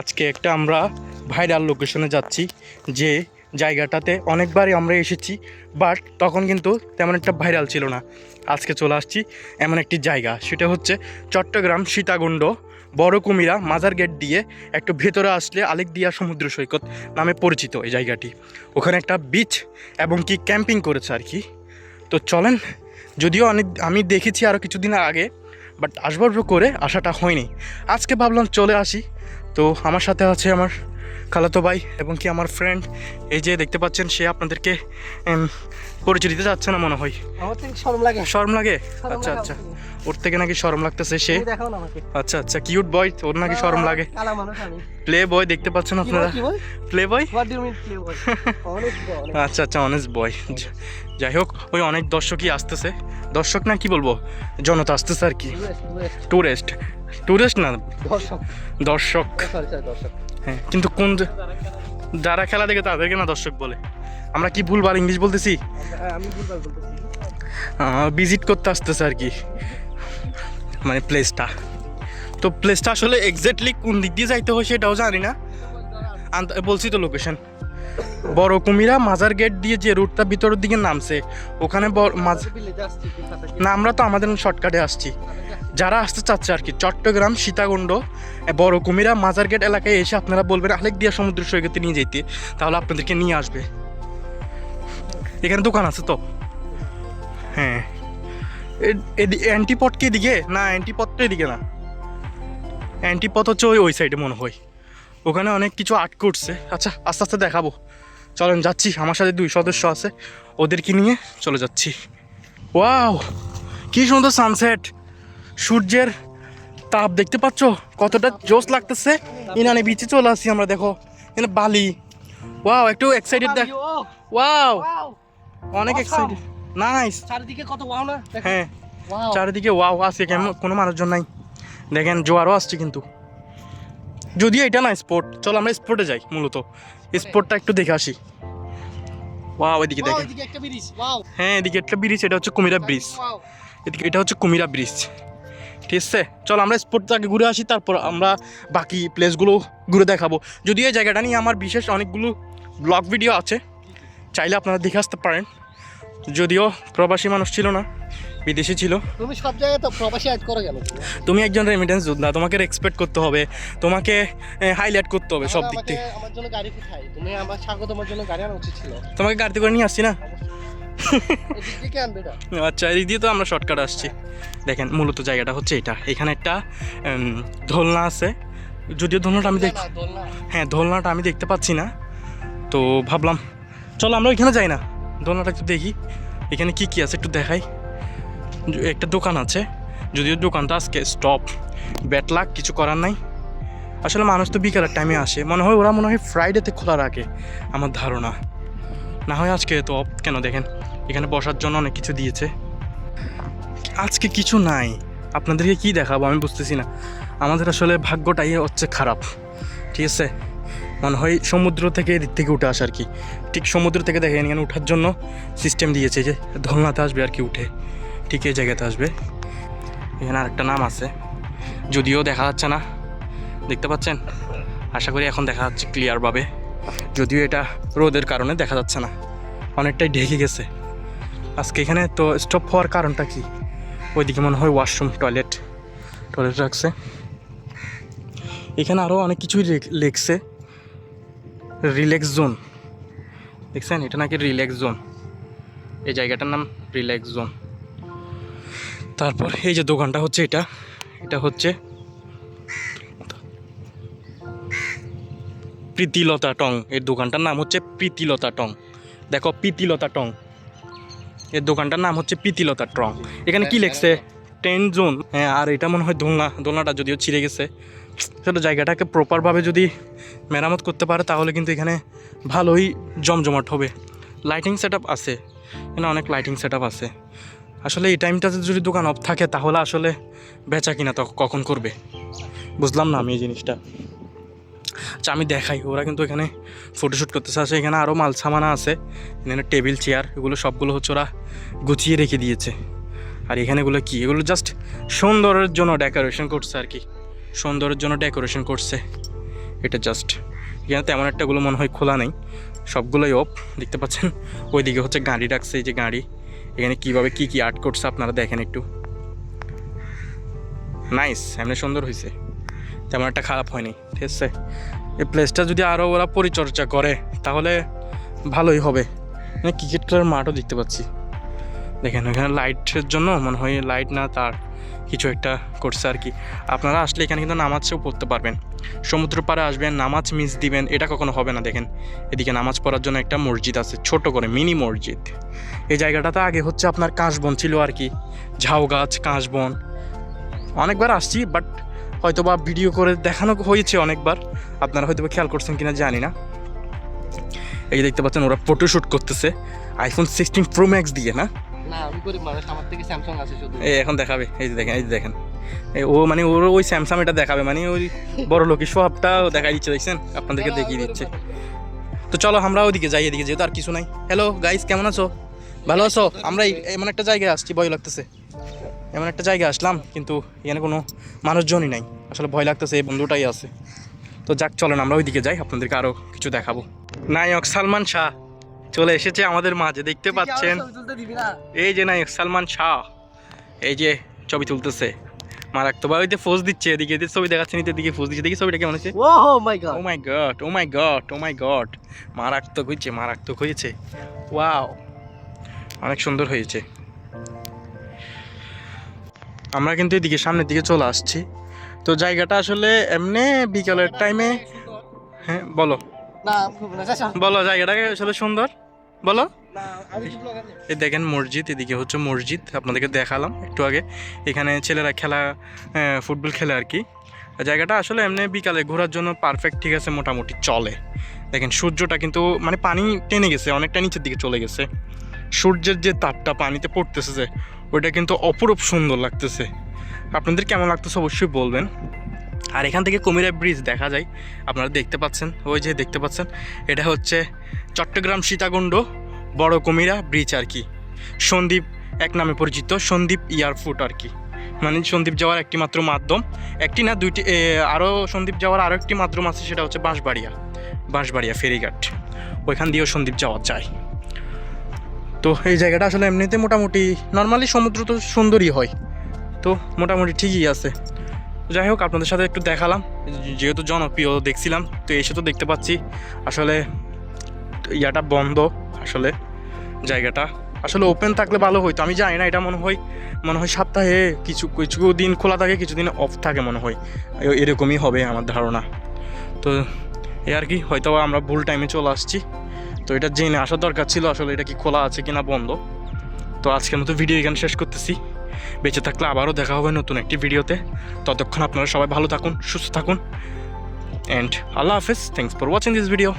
আজকে একটা আমরা ভাইরাল লোকেশনে যাচ্ছি, যে জায়গাটাতে অনেকবারই আমরা এসেছি বাট তখন কিন্তু তেমন একটা ভাইরাল ছিল না। আজকে চলে আসছি এমন একটি জায়গা, সেটা হচ্ছে চট্টগ্রাম সীতাকুণ্ড, বড় কুমিরা মাজার গেট দিয়ে একটু ভেতরে আসলে আলেকদিয়া সমুদ্র সৈকত নামে পরিচিত এই জায়গাটি। ওখানে একটা বিচ এবং কি ক্যাম্পিং করেছে আর কি। তো চলেন, যদিও অনেক আমি দেখেছি আরও কিছুদিন আগে বাট আসবার করে আসাটা হয়নি। আজকে ভাবলাম চলে আসি তো আমার সাথে আছে আমার খালাতো ভাই এবং কি আমার ফ্রেন্ড এই যে দেখতে পাচ্ছেন সে আপনাদেরকে পরিচয় দিতে চাচ্ছে না মনে হয়। শরম লাগে। শরম লাগে? আচ্ছা আচ্ছা। ওর থেকে নাকি শরম লাগতেছে সে? আচ্ছা আচ্ছা কিউট বয় ওর নাকি শরম লাগে। প্লে বয় দেখতে পাচ্ছেন আপনারা? প্লে বয় আচ্ছা আচ্ছা অনেস্ট বয় যাই হোক ওই অনেক দর্শকই আসতেছে। দর্শক না কি বলব? জনতা আসতেছে আর কি। টুরিস্ট টুরিস্ট না? দর্শক। দর্শক। হ্যাঁ কিন্তু কোন যারা খেলা দেখে তাদেরকে না দর্শক বলে। আমরা কি ভুলবার ইংলিশ বলতেছি? বলতেছি। ভিজিট করতে আসতেছে আর কি। মানে প্লেসটা তো প্লেসটা আসলে এক্স্যাক্টলি কোন দিক দিয়ে যাইতে হয় সেটাও জানি না। বলছি তো লোকেশন বড় কুমিরা মাজার গেট দিয়ে যে রুটটা ভিতরের দিকে নামছে, ওখানে না, আমরা তো আমাদের শর্টকাটে আসছি। যারা আসতে চাচ্ছে আর কি, চট্টগ্রাম, সীতাকুণ্ড বড় কুমিরা মাজার গেট এলাকায় এসে আপনারা বলবেন, আলেক দিয়া সমুদ্র সৈকতে নিয়ে যেতে তাহলে আপনাদেরকে নিয়ে আসবে। এখানে দোকান আছে তো? হ্যাঁ। অ্যান্টিপট কি এদিকে? না অ্যান্টিপট তো এদিকে না। অ্যান্টিপথ হচ্ছে ওই ওই সাইডে মনে হয়। ওখানে অনেক কিছু আর্ট করছে। আচ্ছা আস্তে আস্তে দেখাবো। চলেন যাচ্ছি। আমার সাথে দুই সদস্য আছে। ওদেরকে নিয়ে চলে যাচ্ছি। ওয়াও কি সুন্দর সানসেট সূর্যের তাপ দেখতে পাচ্ছ? কতটা জোস লাগতেছে। ইনানে বিচে চলে আসছি আমরা দেখো। এখানে বালি। ওয়াও একটু এক্সাইটেড দেখ ওয়াও। অনেক. এক্সাইটেড নাইস চারিদিকে কত ওয়াও না? হ্যাঁ। চারিদিকে ওয়াও আছে কেমন কোনো মানুষজন নাই। দেখেন জোয়ারও আসছে কিন্তু। যদিও এটা না স্পোর্ট চলো আমরা স্পোর্টে যাই মূলত। স্পোর্টটা একটু দেখে আসি। ওয়াও এদিকে ওয়াও দেখেন। হ্যাঁ এদিকে একটা ব্রিজ এটা হচ্ছে কুমিরা ব্রিজ। এদিকে এটা হচ্ছে কুমিরা ব্রিজ। ঠিক আছে? চল আমরা স্পটটা আগে ঘুরে আসি তারপর আমরা বাকি প্লেসগুলো ঘুরে দেখাবো। যদিও এই জায়গাটা নিয়ে আমার বিশেষ অনেকগুলো ব্লগ ভিডিও আছে। চাইলে আপনারা দেখে আসতে পারেন। যদিও প্রবাসী মানুষ ছিল না বিদেশি ছিল। তুমি সব জায়গায় তো প্রবাসী অ্যাড করে গেল। তুমি একজন রেমিটেন্স যোদ্ধা তোমাকে রেসপেক্ট করতে হবে তোমাকে হাইলাইট করতে হবে সব দিক থেকে। আমার জন্য গাড়ি কোথায় তুমি আমার স্বাগত তোমার জন্য গাড়ি আনা উচিত ছিল। তোমাকে গাড়িতে করে নিয়ে আসছি না? আচ্ছা এই দিয়ে তো আমরা শর্টকাট আসছি। দেখেন মূলত জায়গাটা হচ্ছে এটা। এখানে একটা দোলনা আছে। যদিও দোলনাটা আমি দেখ। হ্যাঁ দোলনাটা আমি দেখতে পাচ্ছি না। তো ভাবলাম চলো আমরা ওইখানে যাই না। দোলনাটা একটু দেখি। এখানে কি কি আছে একটু দেখাই। একটা দোকান আছে। যদিও দোকানটা আজকে স্টপ ব্যাট লাক কিছু করার নাই। আসলে মানুষ তো বিকালের টাইমে আসে। মনে হয় ওরা মনে হয় ফ্রাইডেতে খোলা রাখে, আমার ধারণা। না হয় আজকে তো অফ কেন দেখেন? এখানে বসার জন্য অনেক কিছু দিয়েছে। আজকে কিছু নাই। আপনাদেরকে কি দেখাবো আমি বুঝতেছি না। আমাদের আসলে ভাগ্যটাই হচ্ছে খারাপ। ঠিক আছে? মনে হয় সমুদ্র থেকে এদিক থেকে উঠে আসে আর কি। ঠিক সমুদ্র থেকে দেখেন এখানে ওঠার জন্য সিস্টেম দিয়েছে যে ধলনাতে আসবে আর কি উঠে। ঠিক এই জায়গাতে আসবে। এখানে আরেকটা নাম আছে। যদিও দেখা যাচ্ছে না। দেখতে পাচ্ছেন? আশা করি এখন দেখা যাচ্ছে ক্লিয়ারভাবে যদিও এটা রোদের কারণে দেখা যাচ্ছে না। অনেকটাই ঢেকে গেছে। আজকে এখানে তো স্টপ হওয়ার কারণটা কি? ওইদিকে মনে হয় ওয়াশরুম টয়লেট টয়লেট রাখছে। এখানে আরও অনেক কিছুই লেখ- লেখছে। Relax zone. দেখছেন? এটা নাকি রিল্যাক্স জোন। এই জায়গাটার নাম রিল্যাক্স জোন। তারপর এই যে দোকানটা হচ্ছে এটা এটা হচ্ছে প্রীতিলতা টং। এর দোকানটার নাম হচ্ছে প্রীতিলতা টং। দেখো প্রীতিলতা টং। এর দোকানটার নাম হচ্ছে প্রীতিলতা টং। এখানে কি লেখছে? Ten zone. হ্যাঁ আর এটা মনে হয় দোলনা, দোলনাটা যদিও ছিঁড়ে গেছে। সেটা জায়গাটাকে প্রপারভাবে যদি মেরামত করতে পারে, তাহলে কিন্তু এখানে ভালোই জমজমাট হবে। লাইটিং সেট আছে। এখানে অনেক লাইটিং সেট আছে। আসলে এই টাইমটাতে যদি দোকান অফ থাকে, তাহলে আসলে বেচা কিনা তো কখন করবে? বুঝলাম না আমি এই জিনিসটা। আচ্ছা আমি দেখাই। ওরা কিন্তু এখানে ফটোশ্যুট করতেছে। আসে এখানে আরও মাল সামানা আছে। এখানে টেবিল চেয়ার এগুলো সবগুলো হচ্ছে ওরা গুছিয়ে রেখে দিয়েছে। আর এখানে এগুলো কি? এগুলো জাস্ট সৌন্দর্যের জন্য ডেকোরেশন করছে আর কি। সৌন্দর্যের জন্য ডেকোরেশন করছে। এটা জাস্ট এখানে তেমন একটাগুলো মনে হয় খোলা নেই। সবগুলোই অফ দেখতে পাচ্ছেন? ওইদিকে হচ্ছে গাড়ি রাখছে, এই যে গাড়ি। এখানে কীভাবে কী কী আর্ট করছে আপনারা দেখেন একটু। নাইস এমনি সুন্দর হয়েছে তেমন একটা খারাপ হয়নি, ঠিক আছে? এই প্লেসটা যদি আরও ওরা পরিচর্যা করে, তাহলে ভালোই হবে। ক্রিকেট খেলার মাঠও দেখতে পাচ্ছি। দেখেন, ওখানে লাইটের জন্য মনে হয় লাইট না, তার কিছু একটা করছে আর কি। আপনারা আসলে এখানে কিন্তু নামাজও পড়তে পারবেন। সমুদ্র পাড়ে আসবেন, নামাজ মিস দিবেন, এটা কখনো হবে না, দেখেন। এদিকে নামাজ পড়ার জন্য একটা মসজিদ আছে, ছোট করে মিনি মসজিদ। এই জায়গাটাতে আগে হচ্ছে আপনার কাশবন ছিল আর কি, ঝাউ গাছ, কাশবন। অনেকবার আসছি বাট হয়তো বা ভিডিও করে দেখানো হয়েছে অনেকবার। আপনারা হয়তো খেয়াল করছেন কিনা জানি না। এই দেখতে পাচ্ছেন, ওরা ফটোশ্যুট করতেছে। আইফোন সিক্সটিন প্রো ম্যাক্স দিয়ে, না? না আমি গরিব মানুষ আমার থেকে স্যামসাং আছে শুধু। এই এখন দেখাবে এই যে দেখেন এই যে দেখেন। ও মানে ওর ওই স্যামসাং এটা দেখাবে মানে ওই বড় লোকের সবটা দেখাই দিচ্ছে দেখছেন? আপনাদেরকে দেখিয়ে দিচ্ছে। তো চলো আমরা ওদিকে যাই এদিকে যেহেতু আর কিছু নাই। হ্যালো গাইস কেমন আছো? ভালো আছো? আমরা এমন একটা জায়গায় আসছি ভয় লাগতেছে। এমন একটা জায়গায় আসলাম কিন্তু এখানে কোনো মানুষজনই নাই। আসলে ভয় লাগতেছে এই বন্ধুটাই আছে। তো যাক চলেন আমরা ওইদিকে যাই আপনাদেরকে আরও কিছু দেখাবো। নায়ক সালমান শাহ। চলে এসেছে আমাদের মাঝে দেখতে পাচ্ছেন? এই যে নায়ক সালমান শাহ এই যে ছবি তুলতেছে ওই ফোজ দিচ্ছে এদিকে এদিকে ছবি দেখাচ্ছে নিতে দিকে ফোজ দিচ্ছে দেখি ছবিটা কেমন আছে ও my God oh my God oh my God oh my God মারাত্মক হয়েছে মারাত্মক হয়েছে। ওয়াও অনেক সুন্দর হয়েছে। আমরা কিন্তু এদিকে সামনের দিকে চলে আসছি। তো জায়গাটা আসলে এমনি বিকালের টাইমে হ্যাঁ বলো। বলো জায়গাটা আসলে সুন্দর? বলো। এই দেখেন মসজিদ এদিকে হচ্ছে মসজিদ আপনাদেরকে দেখালাম একটু আগে। এখানে ছেলেরা খেলা ফুটবল খেলে আর কি। জায়গাটা আসলে এমনি বিকালে ঘোরার জন্য পারফেক্ট ঠিক আছে মোটামুটি চলে। দেখেন সূর্যটা কিন্তু মানে পানি টেনে গেছে অনেকটা নিচের দিকে চলে গেছে। সূর্যের যে তাপটা পানিতে পড়তেছে যে ওইটা কিন্তু অপরূপ সুন্দর লাগতেছে। আপনাদের কেমন লাগতেছে অবশ্যই বলবেন। আর এখান থেকে কুমিরা ব্রিজ দেখা যায়। আপনারা দেখতে পাচ্ছেন, ওই যে দেখতে পাচ্ছেন, এটা হচ্ছে চট্টগ্রাম সীতাকুণ্ড, বড় কুমিরা ব্রিজ আর কি। সন্দ্বীপ এক নামে পরিচিত সন্দ্বীপ এয়ারফুট আর কি। মানে সন্দ্বীপ যাওয়ার একটি মাত্র মাধ্যম। একটি না দুইটি আরও সন্দীপ যাওয়ার আরও একটি মাধ্যম আছে, সেটা হচ্ছে বাঁশবাড়িয়া বাঁশবাড়িয়া ফেরিঘাট। ওইখান দিয়েও সন্দীপ যাওয়া যায়। তো এই জায়গাটা আসলে এমনিতে মোটামুটি নর্মালি সমুদ্র তো সুন্দরই হয়। তো মোটামুটি ঠিকই আছে। যাই হোক, আপনাদের সাথে একটু দেখালাম। যেহেতু জনপ্রিয়, দেখছিলাম, তো এসে তো দেখতে পাচ্ছি। আসলে ইয়াটা বন্ধ, আসলে জায়গাটা। আসলে ওপেন থাকলে ভালো হইতো, আমি জানি না, এটা মনে হয় মনে হয় সপ্তাহে কিছু কিছু দিন খোলা থাকে, কিছু দিন অফ থাকে মনে হয়। এরকমই হবে আমার ধারণা। তো এ আর কি, হয়তো আমরা ভুল টাইমে চলে আসছি। তো এটা জেনে আসার দরকার ছিল, আসলে এটা কি খোলা আছে কিনা বন্ধ। তো আজকের মতো ভিডিও এখানে শেষ করতেছি। বেঁচে থাকলে আবারও দেখা হবে নতুন একটি ভিডিওতে। ততক্ষণ আপনারা সবাই ভালো থাকুন, সুস্থ থাকুন। অ্যান্ড আল্লাহ হাফেজ thanks for watching this video